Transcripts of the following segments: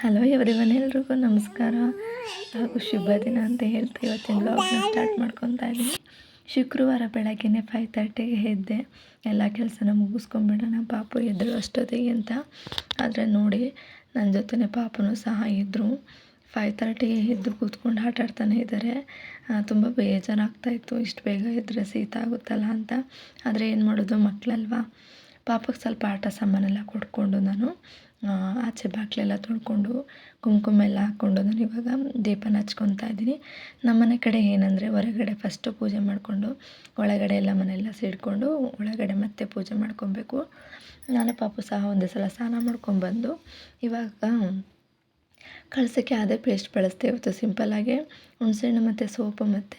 Hello every ಎಲ್ರಿಗೂ ನಮಸ್ಕಾರ. ಹಾಗೂ ಶುಭ ದಿನ ಅಂತ ಹೇಳ್ತಾ ಇವತ್ತಿನ ಬ್ಲಾಗ್ನ ಸ್ಟಾರ್ಟ್ ಮಾಡ್ಕೊತಾ ಇದ್ದೀನಿ ಶುಕ್ರವಾರ ಬೆಳಗ್ಗೆನೇ ಫೈವ್ ತರ್ಟಿಗೆ ಎದ್ದೆ. ಎಲ್ಲ ಕೆಲಸನ ಮುಗಿಸ್ಕೊಂಬಿಡೋಣ ಪಾಪು ಎದ್ರು ಅಷ್ಟೊತ್ತಿಗೆ ಅಂತ. ಆದರೆ ನೋಡಿ ನನ್ನ ಜೊತೆನೇ ಪಾಪನೂ ಸಹ ಇದ್ದರು ಫೈವ್ ತರ್ಟಿಗೆ ಎದ್ದು ಕೂತ್ಕೊಂಡು ಆಟ ಇದ್ದಾರೆ. ತುಂಬ ಬೇಜಾರಾಗ್ತಾಯಿತ್ತು ಇಷ್ಟು ಬೇಗ ಇದ್ದರೆ ಶೀತ ಆಗುತ್ತಲ್ಲ ಅಂತ. ಆದರೆ ಏನು ಮಾಡೋದು? ಮಕ್ಕಳಲ್ವಾ ಪಾಪಕ್ಕೆ ಸ್ವಲ್ಪ ಆಟ ಸಾಮಾನೆಲ್ಲ ಕೊಟ್ಕೊಂಡು ನಾನು ಆಚೆ ಬಾಗಿಲೆಲ್ಲ ತೊಳ್ಕೊಂಡು ಕುಂಕುಮ ಎಲ್ಲ ಹಾಕ್ಕೊಂಡು ನಾನು ಇವಾಗ ದೀಪನ ಹಚ್ಕೊತಾ ಇದ್ದೀನಿ. ನಮ್ಮನೆ ಕಡೆ ಏನಂದರೆ ಹೊರಗಡೆ ಫಸ್ಟು ಪೂಜೆ ಮಾಡಿಕೊಂಡು ಒಳಗಡೆ ಎಲ್ಲ ಮನೆಯೆಲ್ಲ ಸಿಡ್ಕೊಂಡು ಒಳಗಡೆ ಮತ್ತೆ ಪೂಜೆ ಮಾಡ್ಕೊಬೇಕು. ನಾನು ಪಾಪು ಸಹ ಒಂದೇ ಸಲ ಸ್ನಾನ ಮಾಡ್ಕೊಂಡ್ಬಂದು ಇವಾಗ ಕಳಸಕ್ಕೆ ಅದೇ ಪೇಸ್ಟ್ ಬಳಸ್ತೆ ಇವತ್ತು ಸಿಂಪಲ್ಲಾಗಿ ಹುಣಸೆಹಣ್ಣು ಮತ್ತು ಸೋಪು ಮತ್ತು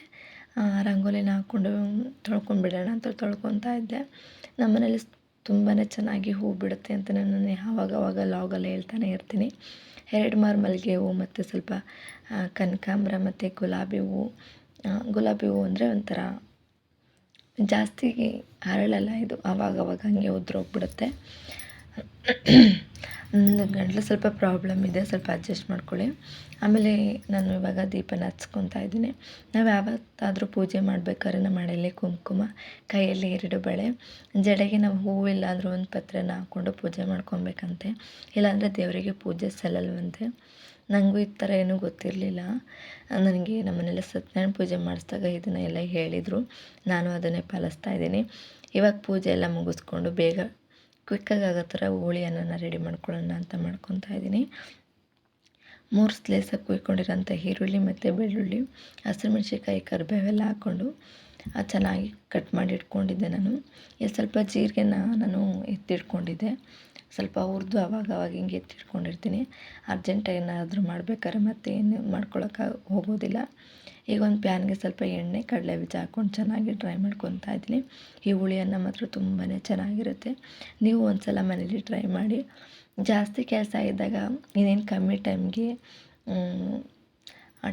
ರಂಗೋಲಿನ ಹಾಕ್ಕೊಂಡು ತೊಳ್ಕೊಂಡ್ಬಿಡೋಣ ಅಂತ ತೊಳ್ಕೊತಾ ಇದ್ದೆ. ನಮ್ಮ ಮನೇಲಿ ತುಂಬಾ ಚೆನ್ನಾಗಿ ಹೂ ಬಿಡುತ್ತೆ ಅಂತ ನಾನು ಆವಾಗ ಅವಾಗ ಲಾಗಲ್ಲಿ ಹೇಳ್ತಾನೆ ಇರ್ತೀನಿ. ಎರಡು ಮಾರು ಮಲ್ಲಿಗೆ ಹೂವು ಮತ್ತು ಸ್ವಲ್ಪ ಕನಕಾಂಬರ ಮತ್ತು ಗುಲಾಬಿ ಹೂವು ಗುಲಾಬಿ ಹೂವು ಅಂದರೆ ಒಂಥರ ಜಾಸ್ತಿ ಹರಳಲ್ಲ ಇದು. ಆವಾಗವಾಗ ಹಂಗೆ ಉದ್ರೋಗ್ಬಿಡುತ್ತೆ. ಗಂಟಲು ಸ್ವಲ್ಪ ಪ್ರಾಬ್ಲಮ್ ಇದೆ, ಸ್ವಲ್ಪ ಅಡ್ಜಸ್ಟ್ ಮಾಡ್ಕೊಳ್ಳಿ. ಆಮೇಲೆ ನಾನು ಇವಾಗ ದೀಪನ ಹಚ್ಕೊತಾ ಇದ್ದೀನಿ. ನಾವು ಯಾವತ್ತಾದರೂ ಪೂಜೆ ಮಾಡಬೇಕಾದ್ರೆ ನಮ್ಮ ಮನೆಯಲ್ಲಿ ಕುಂಕುಮ, ಕೈಯಲ್ಲಿ ಎರಡು ಬಳೆ, ಜಡೆಗೆ ನಾವು ಹೂವು ಒಂದು ಪತ್ರೆನ ಹಾಕ್ಕೊಂಡು ಪೂಜೆ ಮಾಡ್ಕೊಬೇಕಂತೆ. ಇಲ್ಲಾಂದರೆ ದೇವರಿಗೆ ಪೂಜೆ ಸಲ್ಲಲ್ವಂತೆ. ನನಗೂ ಈ ಥರ ಏನೂ ಗೊತ್ತಿರಲಿಲ್ಲ. ನನಗೆ ನಮ್ಮನೆಲ್ಲ ಸತ್ಯನಾರಾಯಣ ಪೂಜೆ ಮಾಡಿಸಿದಾಗ ಇದನ್ನೆಲ್ಲ ಹೇಳಿದರು. ನಾನು ಅದನ್ನೇ ಪಾಲಿಸ್ತಾ ಇದ್ದೀನಿ. ಇವಾಗ ಪೂಜೆ ಎಲ್ಲ ಮುಗಿಸ್ಕೊಂಡು ಬೇಗ ಕ್ವಿಕ್ಕಾಗಿ ಆಗೋ ಥರ ಹೋಳಿ ಅನ್ನನ ರೆಡಿ ಮಾಡ್ಕೊಳ್ಳೋಣ ಅಂತ ಮಾಡ್ಕೊತಾ ಇದ್ದೀನಿ. ಮೂರು ಸ್ಲೇಸಾಗಿ ಕುಯ್ಕೊಂಡಿರೋಂಥ ಈರುಳ್ಳಿ ಮತ್ತು ಬೆಳ್ಳುಳ್ಳಿ ಹಸಿಮೆಣ್ಸಿಕಾಯಿ ಕರಿಬೇವೆಲ್ಲ ಹಾಕ್ಕೊಂಡು ಚೆನ್ನಾಗಿ ಕಟ್ ಮಾಡಿ ಇಟ್ಕೊಂಡಿದ್ದೆ ನಾನು. ಇಲ್ಲಿ ಸ್ವಲ್ಪ ಜೀರಿಗೆನ ನಾನು ಎತ್ತಿಟ್ಕೊಂಡಿದ್ದೆ. ಸ್ವಲ್ಪ ಹುರಿದು ಅವಾಗ ಅವಾಗ ಹಿಂಗೆ ಎತ್ತಿಟ್ಕೊಂಡಿರ್ತೀನಿ. ಅರ್ಜೆಂಟ್ ಏನಾದರೂ ಮಾಡ್ಬೇಕಾದ್ರೆ ಮತ್ತೆ ಏನು ಮಾಡ್ಕೊಳಕ್ಕೆ ಹೋಗೋದಿಲ್ಲ. ಈಗ ಒಂದು ಪ್ಯಾನ್ಗೆ ಸ್ವಲ್ಪ ಎಣ್ಣೆ ಕಡಲೆ ಬೀಜ ಹಾಕ್ಕೊಂಡು ಚೆನ್ನಾಗಿ ಡ್ರೈ ಮಾಡ್ಕೊತಾ ಇದ್ದೀನಿ. ಈ ಹುಳಿ ಅನ್ನ ಮಾತ್ರ ತುಂಬಾ ಚೆನ್ನಾಗಿರುತ್ತೆ. ನೀವು ಒಂದು ಸಲ ಮನೇಲಿ ಟ್ರೈ ಮಾಡಿ. ಜಾಸ್ತಿ ಕೆಲಸ ಇದ್ದಾಗ ಇನ್ನೇನು ಕಮ್ಮಿ ಟೈಮ್ಗೆ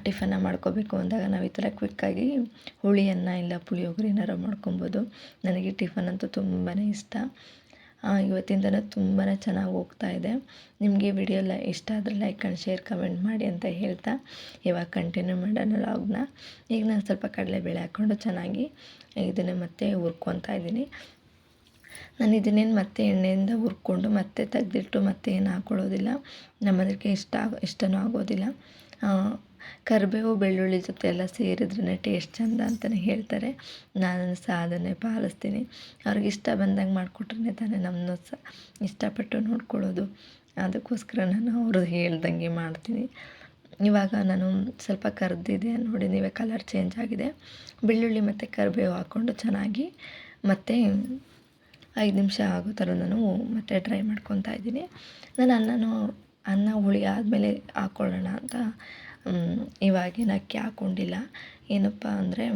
ಟಿಫನ್ನ ಮಾಡ್ಕೋಬೇಕು ಅಂದಾಗ ನಾವು ಈ ಥರ ಕ್ವಿಕ್ಕಾಗಿ ಹುಳಿಯನ್ನು ಇಲ್ಲ ಪುಳಿಯೋಗರೆ ಏನಾರು ಮಾಡ್ಕೊಬೋದು. ನನಗೆ ಟಿಫನ್ ಅಂತೂ ತುಂಬಾ ಇಷ್ಟ. ಇವತ್ತಿನ ದಿನ ತುಂಬಾ ಚೆನ್ನಾಗಿ ಹೋಗ್ತಾ ಇದೆ. ನಿಮಗೆ ವಿಡಿಯೋ ಎಲ್ಲ ಇಷ್ಟ ಆದರೆ ಲೈಕ್ ಆ್ಯಂಡ್ ಶೇರ್, ಕಮೆಂಟ್ ಮಾಡಿ ಅಂತ ಹೇಳ್ತಾ. ಇವಾಗ ಕಂಟಿನ್ಯೂ ಮಾಡೋಣ ಲಾಗ್ನ ಈಗ ನಾನು ಸ್ವಲ್ಪ ಕಡಲೆಬೇಳೆ ಹಾಕ್ಕೊಂಡು ಚೆನ್ನಾಗಿ ಇದನ್ನು ಮತ್ತೆ ಹುರ್ಕೊತಾ ಇದ್ದೀನಿ. ನಾನು ಇದನ್ನೇನು ಮತ್ತೆ ಎಣ್ಣೆಯಿಂದ ಹುರ್ಕೊಂಡು ಮತ್ತೆ ತೆಗೆದಿಟ್ಟು ಮತ್ತೆ ಏನು ಹಾಕ್ಕೊಳ್ಳೋದಿಲ್ಲ ನಮ್ಮದಕ್ಕೆ ಇಷ್ಟ ಇಷ್ಟನೂ ಆಗೋದಿಲ್ಲ. ಕರಿಬೇವು, ಬೆಳ್ಳುಳ್ಳಿ ಜೊತೆ ಎಲ್ಲ ಸೇರಿದ್ರೇ ಟೇಸ್ಟ್ ಚೆಂದ ಅಂತಲೇ ಹೇಳ್ತಾರೆ. ನಾನು ಸಹ ಅದನ್ನೇ ಪಾಲಿಸ್ತೀನಿ. ಅವ್ರಿಗೆ ಇಷ್ಟ ಬಂದಂಗೆ ಮಾಡಿಕೊಟ್ರೆ ತಾನೇ ನಮ್ಮನ್ನು ಸಹ ಇಷ್ಟಪಟ್ಟು ನೋಡ್ಕೊಳ್ಳೋದು. ಅದಕ್ಕೋಸ್ಕರ ನಾನು ಅವರು ಹೇಳ್ದಂಗೆ ಮಾಡ್ತೀನಿ. ಇವಾಗ ನಾನು ಸ್ವಲ್ಪ ಕರೆದಿದೆ ನೋಡಿ, ನೀವೇ ಕಲರ್ ಚೇಂಜ್ ಆಗಿದೆ. ಬೆಳ್ಳುಳ್ಳಿ ಮತ್ತು ಕರಿಬೇವು ಹಾಕ್ಕೊಂಡು ಚೆನ್ನಾಗಿ ಮತ್ತು ಐದು ನಿಮಿಷ ಆಗೋ ಥರ ನಾನು ಮತ್ತೆ ಡ್ರೈ ಮಾಡ್ಕೊತಾ ಇದ್ದೀನಿ. ನಾನು ಅನ್ನನೂ, ಅನ್ನ ಹುಳಿ ಆದಮೇಲೆ ಹಾಕ್ಕೊಳ್ಳೋಣ ಅಂತ ಇವಾಗೇನು ಅಕ್ಕಿ ಹಾಕ್ಕೊಂಡಿಲ್ಲ ಏನಪ್ಪ ಅಂದರೆ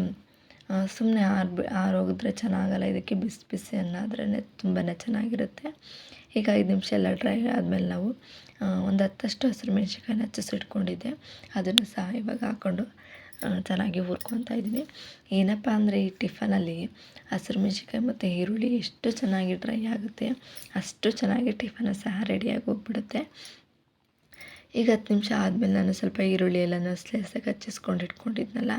ಸುಮ್ಮನೆ ಆರ್ಬಿ ಆರೋಗಿದ್ರೆ ಚೆನ್ನಾಗಲ್ಲ, ಇದಕ್ಕೆ ಬಿಸಿ ಬಿಸಿ ಅನ್ನ ಆದ್ರೇ ತುಂಬಾ ಚೆನ್ನಾಗಿರುತ್ತೆ. ಈಗ ಐದು ನಿಮಿಷ ಎಲ್ಲ ಡ್ರೈ ಆದಮೇಲೆ ನಾವು ಒಂದು ಹತ್ತಷ್ಟು ಹಸಿರು ಮೆಣ್ಸಿನ್ಕಾಯಿನ ಹಚ್ಚಿಸಿಟ್ಕೊಂಡಿದ್ದೆ ಅದನ್ನು ಸಹ ಇವಾಗ ಹಾಕ್ಕೊಂಡು ಚೆನ್ನಾಗಿ ಹುರ್ಕೊತಾ ಇದ್ದೀನಿ. ಏನಪ್ಪ ಅಂದರೆ, ಈ ಟಿಫನಲ್ಲಿ ಹಸಿರು ಮೆಣ್ಸಿಕಾಯಿ ಮತ್ತು ಈರುಳ್ಳಿ ಎಷ್ಟು ಚೆನ್ನಾಗಿ ಡ್ರೈ ಆಗುತ್ತೆ, ಅಷ್ಟು ಚೆನ್ನಾಗಿ ಟಿಫನ್ ಸಹ ರೆಡಿಯಾಗಿ ಹೋಗ್ಬಿಡುತ್ತೆ. ಈಗ ಹತ್ತು ನಿಮಿಷ ಆದಮೇಲೆ ನಾನು ಸ್ವಲ್ಪ ಈರುಳ್ಳಿ ಎಲ್ಲನೂ ಸ್ಲೈಸಾಗಿ ಹಚ್ಚಿಸ್ಕೊಂಡು ಇಟ್ಕೊಂಡಿದ್ನಲ್ಲ,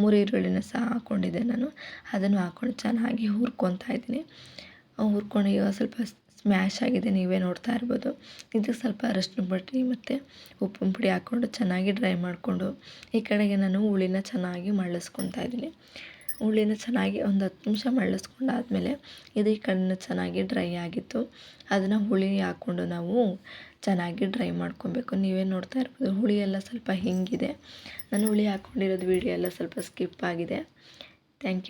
ಮೂರು ಈರುಳ್ಳಿನ ಸಹ ಹಾಕ್ಕೊಂಡಿದ್ದೆ ನಾನು. ಅದನ್ನು ಹಾಕ್ಕೊಂಡು ಚೆನ್ನಾಗಿ ಹುರ್ಕೊತಾ ಇದ್ದೀನಿ. ಹುರ್ಕೊಂಡು ಇವಾಗ ಸ್ವಲ್ಪ ಸ್ಮ್ಯಾಶ್ ಆಗಿದೆ, ನೀವೇ ನೋಡ್ತಾ ಇರ್ಬೋದು. ಇದಕ್ಕೆ ಸ್ವಲ್ಪ ಅರಶಿನ ಬಟ್ಟಿ ಮತ್ತು ಉಪ್ಪಿನ ಪುಡಿ ಹಾಕ್ಕೊಂಡು ಚೆನ್ನಾಗಿ ಡ್ರೈ ಮಾಡಿಕೊಂಡು ಈ ಕಡೆಗೆ ನಾನು ಹುಳಿನ ಚೆನ್ನಾಗಿ ಮಳ್ಳಿಸ್ಕೊತಾ ಇದ್ದೀನಿ. ಹುಳಿನ ಚೆನ್ನಾಗಿ ಒಂದು ಹತ್ತು ನಿಮಿಷ ಮಳ್ಳಿಸ್ಕೊಂಡಾದ್ಮೇಲೆ ಇದು ಈ ಕಣ್ಣು ಚೆನ್ನಾಗಿ ಡ್ರೈ ಆಗಿತ್ತು. ಅದನ್ನು ಹುಳಿ ಹಾಕ್ಕೊಂಡು ನಾವು ಚೆನ್ನಾಗಿ ಡ್ರೈ ಮಾಡ್ಕೊಬೇಕು. ನೀವೇ ನೋಡ್ತಾ ಇರ್ಬೋದು, ಹುಳಿ ಎಲ್ಲ ಸ್ವಲ್ಪ ಹಿಂಗಿದೆ. ನಾನು ಹುಳಿ ಹಾಕ್ಕೊಂಡಿರೋದು ವೀಡಿಯೋ ಎಲ್ಲ ಸ್ವಲ್ಪ ಸ್ಕಿಪ್ ಆಗಿದೆ. Thank you